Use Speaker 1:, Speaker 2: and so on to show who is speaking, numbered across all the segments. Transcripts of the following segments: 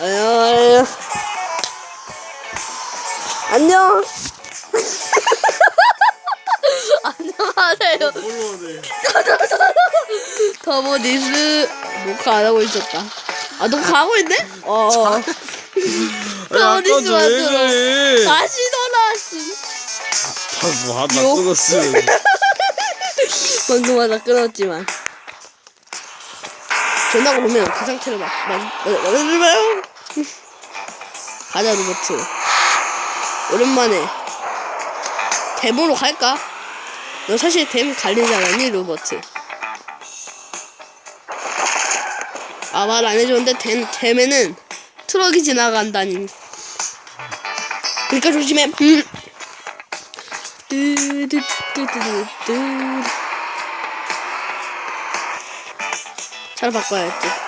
Speaker 1: 아유, 안녕. 안녕하세요.
Speaker 2: 올라오네.
Speaker 1: 터보디스 녹화 안 하고 있었다. 아 녹화 하고 있네? 어.
Speaker 2: 왜
Speaker 1: 만들어.
Speaker 2: 그래?
Speaker 1: 다시 돌아왔음.
Speaker 2: 아, 뭐 하다
Speaker 1: 요.
Speaker 2: 끊었어.
Speaker 1: 방금 하다 끊었지만. 전화 오면 그 상태로 막, 막, 막, 막, 가자, 로버트. 오랜만에. 댐으로 갈까? 너 사실 댐 갈리지 않았니, 로버트? 아, 말 안 해줬는데, 댐, 댐에는 트럭이 지나간다니. 그러니까 조심해. 음. 뚜두뚜두뚜두. 잘 바꿔야지.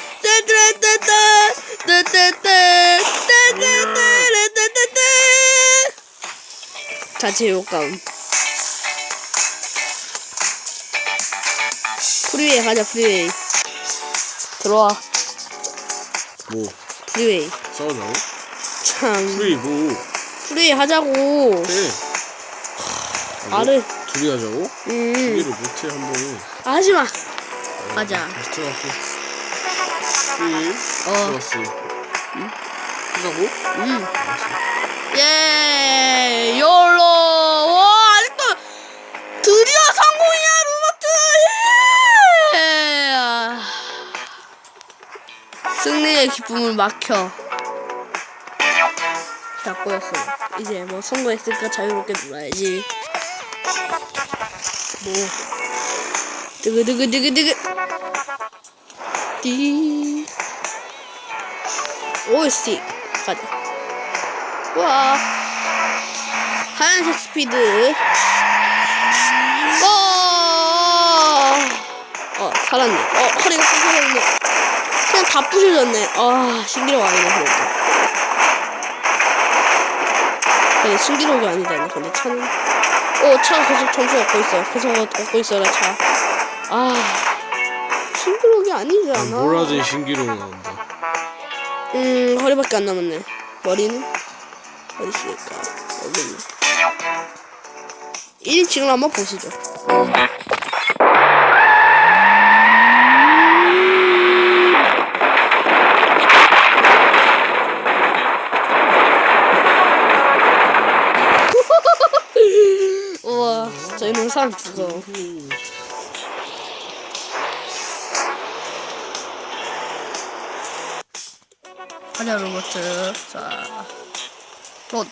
Speaker 1: 자체 효과음 프리웨이 가자 프리웨이 들어와
Speaker 2: 뭐
Speaker 1: 프리웨이
Speaker 2: 싸우자고?
Speaker 1: 참
Speaker 2: 프리 뭐?
Speaker 1: 프리웨이 하자고
Speaker 2: 해.
Speaker 1: 말을
Speaker 2: 둘이 하자고?
Speaker 1: 음
Speaker 2: 둘이를 못해 한 번에.
Speaker 1: 아, 하지마 가자
Speaker 2: 다시 들어갈게.
Speaker 1: 어
Speaker 2: 들어왔어. 응? 하자고?
Speaker 1: 음. 예, 욜로. 와, 아직도 드디어 성공이야, 로버트. 예. 아. 승리의 기쁨을 막혀. 다 꼬였어. 이제 뭐 성공했으니까 자유롭게 놀아야지. 뭐. 드그드그드그드그. 띠. 오이스틱. 가자. 와. 하얀색 스피드. 어, 어 살았네. 어 허리가 부서졌네. 그냥 다 부셔졌네. 아 신기록 아니네 그래도. 근데 신기록이 아니다네 근데 차는. 어 차가 계속 점수 얻고 있어. 계속 얻고 있어라 차아 신기록이 않아?
Speaker 2: 몰라진 신기록 나온다.
Speaker 1: 음 허리밖에 안 남았네. 머리는? 어디 있을까. 여기 있네 1인칭을 한번 보시죠. 우와 저희는 사람 죽어 가자 로버트 자 롯.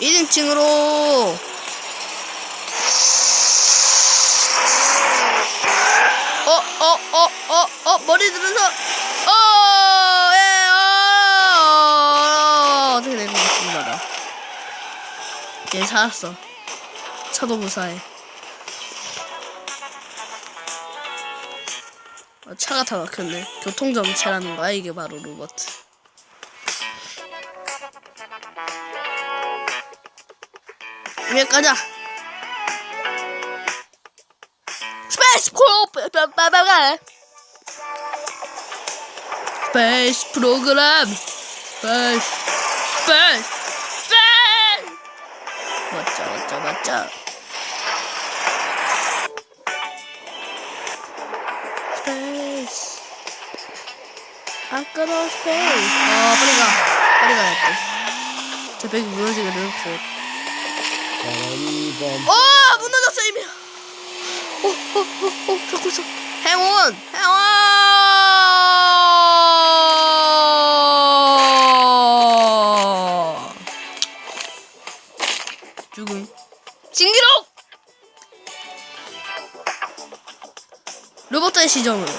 Speaker 1: 1인칭으로 어, 어, 어, 어, 어, 머리 들어서, 어, 예, 어, 어떻게 된것 같습니다. 나. 얘 살았어. 차도 무사해. 차가 다 막혔네. 교통정체라는 거야, 이게 바로 로버트. 위에 가자. 스페이스 프로 빠바바 스페이스 프로그램 스페이스 스페이스 스페이스 맞죠 맞죠 맞죠 아까도 스페이스 아 빨리 가. 빨리 가야 돼 저 벽이 무너지거든 곧.
Speaker 2: 바람이 밤.
Speaker 1: 어 무너졌어 이미. 어어어어 잡고 있어. 행운! 행운! 죽음. 신기록! 로버트의 시점으로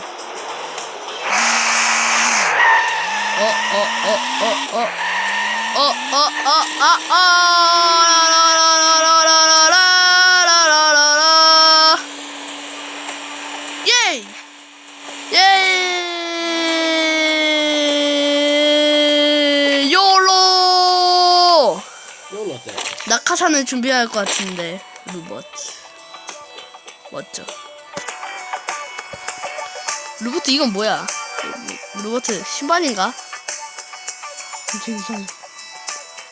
Speaker 1: 낙하산을 준비할 것 같은데 루버트 멋져 루버트 이건 뭐야 루버트 신발인가? 엄청 이상해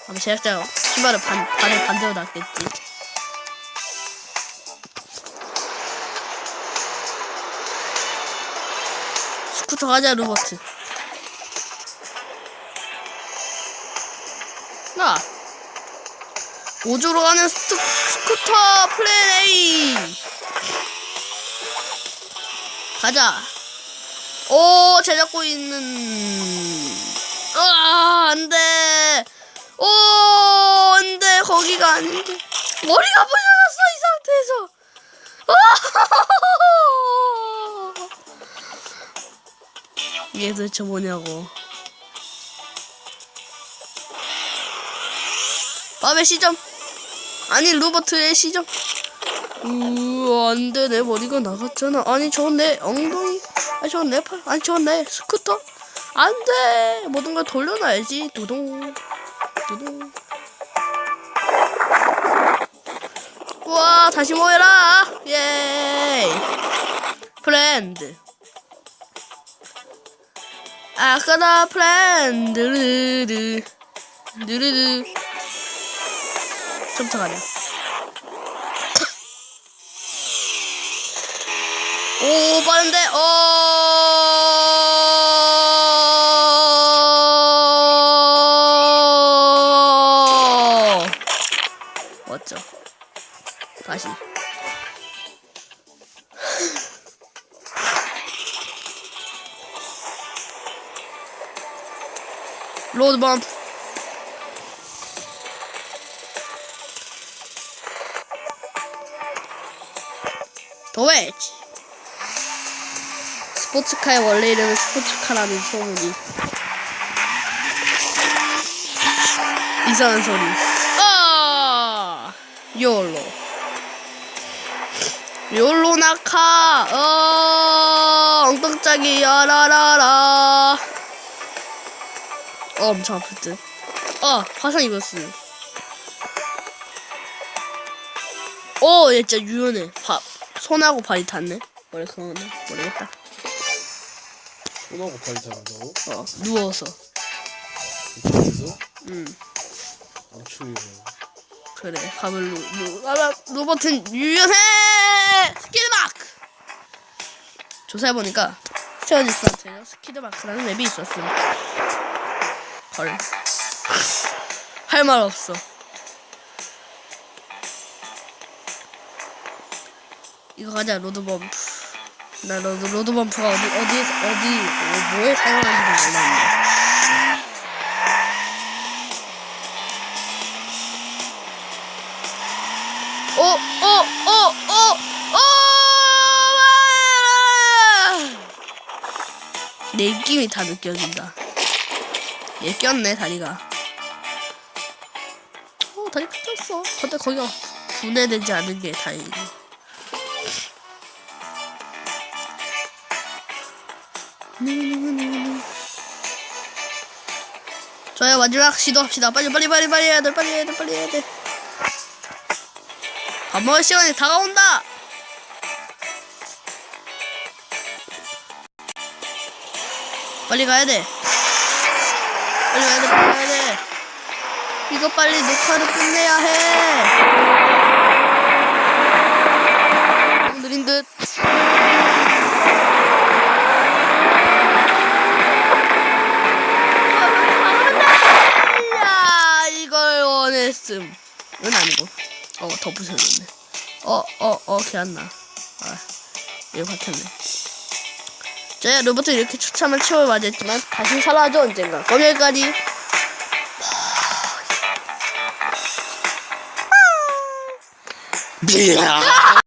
Speaker 1: 아마 제작자가 신발을 반, 반을 반대로 놨겠지. 스쿠터 가자 루버트 나. 오조로 가는 스투, 스쿠터 A. 가자. 오 제잡고 있는 아 안 돼. 오 안 돼. 거기가 아닌데 머리가 부셔졌어 이 상태에서. 아! 이게 도대체 뭐냐고. 밥의 시점. 아니 로버트의 시점. 우와 안돼. 내 머리가 나갔잖아. 아니 저건 내 엉덩이. 아니 저건 내 팔. 아니 저건 내 스쿠터 안돼. 모든 걸 돌려놔야지. 두둥 두둥 우와 다시 모여라. 예이. 프렌드. 아까다 프렌드. 르르. 르르르. 가자 오 빠른데. 어 다시. 로드 범프. 도웨지. 스포츠카의 원래 이름은 스포츠카라는 소문이. 이상한 소리. 아! 요로 요로 낙하 어 엉뚱짜기 야라라라 어 엄청 아플 듯어 화상 입었어 오, 얘 진짜 유연해. 바, 손하고 발이 닿네. 원래 그거는 모르겠다.
Speaker 2: 손하고 발이 잘한다고?
Speaker 1: 어, 누워서.
Speaker 2: 그래서?
Speaker 1: 음,
Speaker 2: 안 추위네.
Speaker 1: 그래. 밥을 아, 로버트는 유연해! 스키드마크! 조사해보니까, 스테어디스한테는 스키드마크라는 맵이 있었음. 헐. 할 말 없어. 이거 가자, 로드범프. 나 로드, 로드범프가 어디, 어디에서, 어디, 어, 뭐에 사용하는지 몰랐네. 어, 어, 어! 내 느낌이 다 느껴진다. 얘 꼈네, 다리가. 어, 다리 꼈어. 근데 거기가 분해되지 않은 게 다행이네. 좋아요, 마지막 시도합시다. 빨리, 빨리, 빨리, 빨리 해야 돼, 빨리 해야 돼, 빨리 해야 돼. 밥 먹을 시간이 다가온다. 빨리 가야 돼. 빨리 가야 돼, 빨리 가야 돼. 이거 빨리 녹화를 끝내야 해. 느린 듯. 야, 이걸 원했음. 은 아니고. 어, 덮으셨네. 어, 어, 어, 개안나. 아, 이거 박혔네. 저야 로봇 이렇게 추참한 치워를 맞이했지만 다시 살아죠 언젠가. 그럼 여기까지.